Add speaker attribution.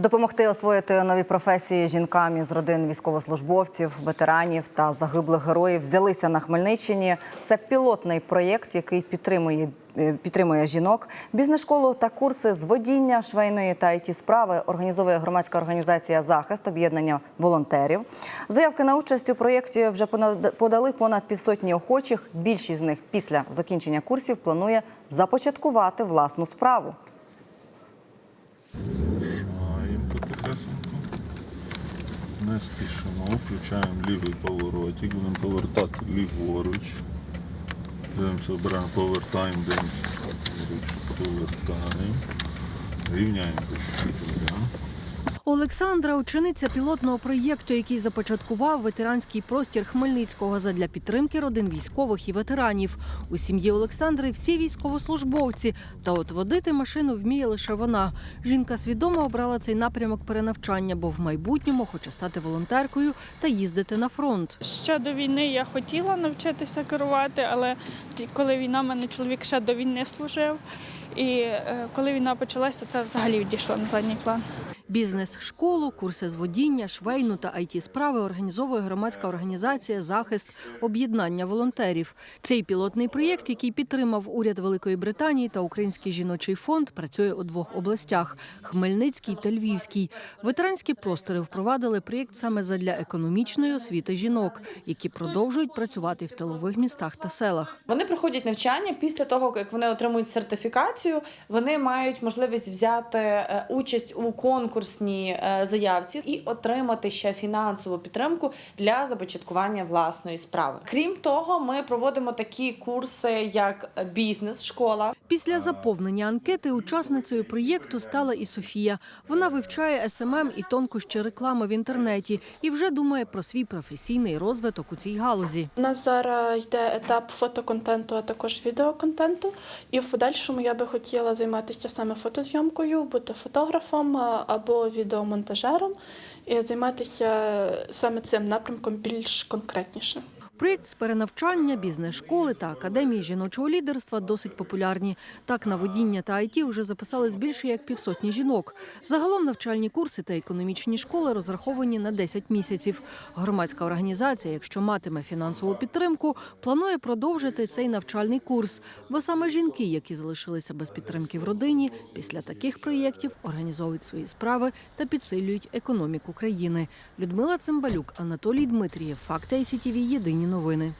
Speaker 1: Допомогти освоїти нові професії жінкам із родин військовослужбовців, ветеранів та загиблих героїв взялися на Хмельниччині. Це пілотний проєкт, який підтримує. е, Підтримує жінок, бізнес-школу та курси з водіння, швейної та it справи організовує громадська організація Захист об'єднання волонтерів. Заявки на участь у проєкті вже подали понад півсотні охочих. Більшість з них після закінчення курсів планує започаткувати власну справу.
Speaker 2: Не спішимо, включаємо лівий поворотик, будемо повертати ліворуч. Дивимося, обираємо повертаємо, дивимося, повертаємо. Рівняємо по чуть-чуть.
Speaker 3: Олександра учениця пілотного проєкту, який започаткував ветеранський простір Хмельницького задля підтримки родин військових і ветеранів. У сім'ї Олександри всі військовослужбовці. Та от водити машину вміє лише вона. Жінка свідомо обрала цей напрямок перенавчання, бо в майбутньому хоче стати волонтеркою та їздити на фронт.
Speaker 4: Ще до війни я хотіла навчитися керувати, але коли війна, мене чоловік ще до війни служив. І е, коли війна почалася, то це взагалі відійшло на задній план.
Speaker 3: Бізнес-школу, курси з водіння, швейну та it справи організовує громадська організація Захист об'єднання волонтерів. Цей пілотний проєкт, який підтримав уряд Великої Британії та Український жіночий фонд, працює у двох областях Хмельницький та Львівський. Ветеранські простори впровадили проєкт саме задля економічної освіти жінок, які продовжують працювати в тилових містах та селах.
Speaker 5: Вони проходять навчання після того, як вони отримують сертифікацію. Вони мають можливість взяти е, участь у конкурсній е, заявці і отримати ще фінансову підтримку для започаткування власної справи. Крім того, ми проводимо такі курси, як бізнес-школа.
Speaker 3: Після заповнення анкети учасницею проєкту стала і Софія. Вона вивчає СММ і тонкощі реклами в інтернеті і вже думає про свій професійний розвиток у цій галузі.
Speaker 6: У нас зараз йде етап фотоконтенту, а також відеоконтенту. І в подальшому я би хотіла займатися саме фотозйомкою, бути фотографом а, або відеомонтажером і займатися саме цим напрямком більш конкретніше.
Speaker 3: З перенавчання, бізнес-школи та академії жіночого лідерства досить популярні. Так, на водіння та IT вже записались більше як півсотні жінок. Загалом навчальні курси та економічні школи розраховані на 10 місяців. Громадська організація, якщо матиме фінансову підтримку, планує продовжити цей навчальний курс. Бо саме жінки, які залишилися без підтримки в родині, після таких проєктів організовують свої справи та підсилюють економіку країни. Людмила Цимбалюк, Анатолій Дмитрієв, Факти ICTV, Єдині новини.